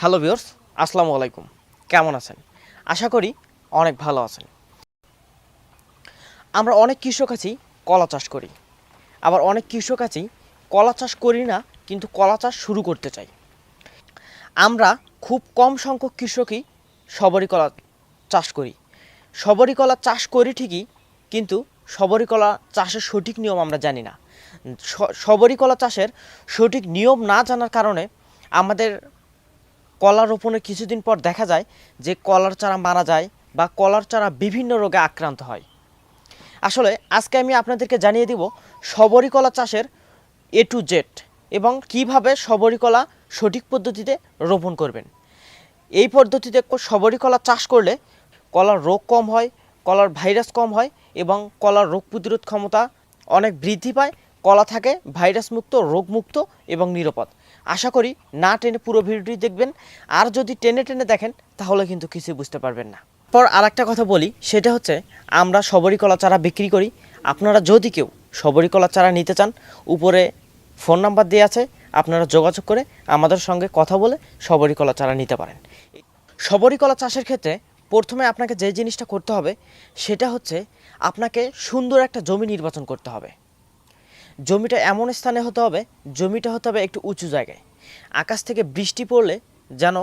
Hello viewers আসসালামু আলাইকুম। কেমন আছেন? আশা করি অনেক ভালো আছেন। আমরা অনেক কৃষক আছি, কলা চাষ করি। আবার অনেক কৃষক আছি, কলা চাষ করি না, কিন্তু কলা চাষ শুরু করতে চাই। আমরা খুব কম সংখ্যক কৃষকই সবরি কলা চাষ করি। সবরি কলা চাষ করি ঠিকই, কিন্তু সবরি কলা চাষের সঠিক নিয়ম আমরা জানি না। সবরি কলা চাষের সঠিক নিয়ম না জানার কারণে আমাদের কলা রোপণের কিছুদিন পর দেখা যায় যে কলার চারা মারা যায় বা কলার চারা বিভিন্ন রোগে আক্রান্ত হয়। আসলে আজকে আমি আপনাদেরকে জানিয়ে দিব সবরি কলা চাষের এ টু জেড এবং কীভাবে সবরি কলা সঠিক পদ্ধতিতে রোপণ করবেন। এই পদ্ধতিতে সবরি কলা চাষ করলে কলার রোগ কম হয়, কলার ভাইরাস কম হয় এবং কলার রোগ প্রতিরোধ ক্ষমতা অনেক বৃদ্ধি পায় কলা থাকে ভাইরাস মুক্ত রোগমুক্ত এবং নিরাপদ। আশা করি না টেনে পুরো ভিডিওটি দেখবেন। আর যদি টেনে টেনে দেখেন, তাহলে কিন্তু কিছু বুঝতে পারবেন না। পর আর একটা কথা বলি, সেটা হচ্ছে আমরা সবরি কলা চারা বিক্রি করি। আপনারা যদি কেউ সবরি কলা চারা নিতে চান, উপরে ফোন নাম্বার দেওয়া আছে, আপনারা যোগাযোগ করে আমাদের সঙ্গে কথা বলে সবরি কলা চারা নিতে পারেন। সবরি কলা চাষের ক্ষেত্রে প্রথমে আপনাকে যে জিনিসটা করতে হবে, সেটা হচ্ছে আপনাকে সুন্দর একটা জমি নির্বাচন করতে হবে। জমিটা এমন স্থানে হতে হবে, জমিটা হতে হবে একটু উঁচু জায়গায়। আকাশ থেকে বৃষ্টি পড়লে যেন